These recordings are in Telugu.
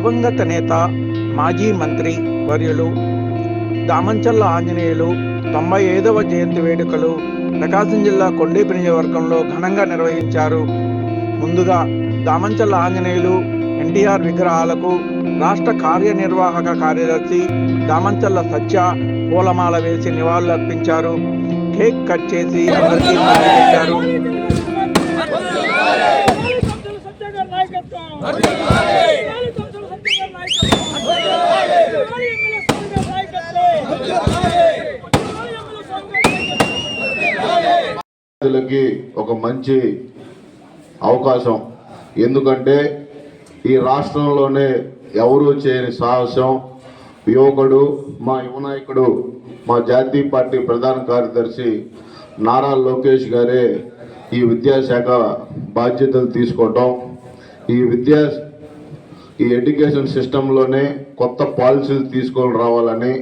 దివంగత నేత మాజీ మంత్రి వర్యులు దామంచల్ల ఆంజనేయులు తొంభై ఐదవ జయంతి వేడుకలు ప్రకాశం జిల్లా కొండేపి నియోజకవర్గంలో ఘనంగా నిర్వహించారు ముందుగా దామంచల్ల ఆంజనేయులు ఎన్టీఆర్ విగ్రహాలకు రాష్ట్ర కార్యనిర్వాహక కార్యదర్శి దామంచల్ల సత్య పూలమాల వేసి నివాళులర్పించారు కేక్ కట్ చేసి అందరికీ అందజేశారు విద్యార్థులకి ఒక మంచి అవకాశం. ఎందుకంటే ఈ రాష్ట్రంలోనే ఎవరూ చేయని సాహసం. యువకుడు మా యువనాయకుడు మా జాతీయ పార్టీ ప్రధాన కార్యదర్శి నారా లోకేష్ గారే ఈ విద్యాశాఖ బాధ్యతలు తీసుకోవటం. ఈ విద్యా ఈ ఎడ్యుకేషన్ సిస్టంలోనే కొత్త పాలసీలు తీసుకొని రావాలని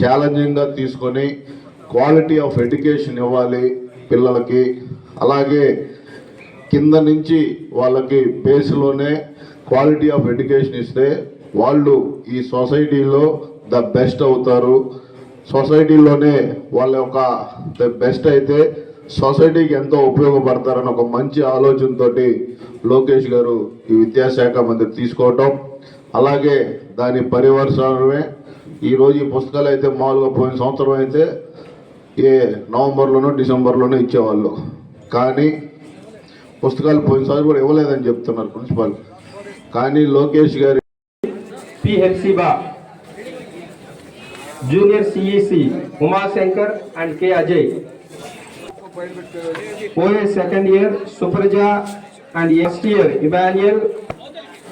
ఛాలెంజింగ్గా తీసుకొని క్వాలిటీ ఆఫ్ ఎడ్యుకేషన్ ఇవ్వాలి. పిల్లలకి అలాగే కింద నుంచి వాళ్ళకి బేస్లోనే క్వాలిటీ ఆఫ్ ఎడ్యుకేషన్ ఇస్తే వాళ్ళు ఈ సొసైటీలో ద బెస్ట్ అవుతారు. సొసైటీలోనే వాళ్ళ యొక్క ద బెస్ట్ అయితే సొసైటీకి ఎంతో ఉపయోగపడతారని ఒక మంచి ఆలోచనతోటి లోకేష్ గారు ఈ విద్యాశాఖ మంత్రి తీసుకోవటం. అలాగే దాని పరివర్తనమే ఈరోజు ఈ పుస్తకాలు అయితే మామూలుగా పోయిన సంవత్సరం అయితే ఏ నవంబర్లోనో డిసెంబర్లోనో ఇచ్చేవాళ్ళు. కానీ పుస్తకాలు పోయినసారి కూడా ఇవ్వలేదని చెప్తున్నారు ప్రిన్సిపాల్. కానీ లోకేష్ గారి పిహెచ్సిబా junior CEC Umashankar and K Ajay. OA second year Supraja and ఎస్ట్ ఇయర్ ఇమాన్యుయల్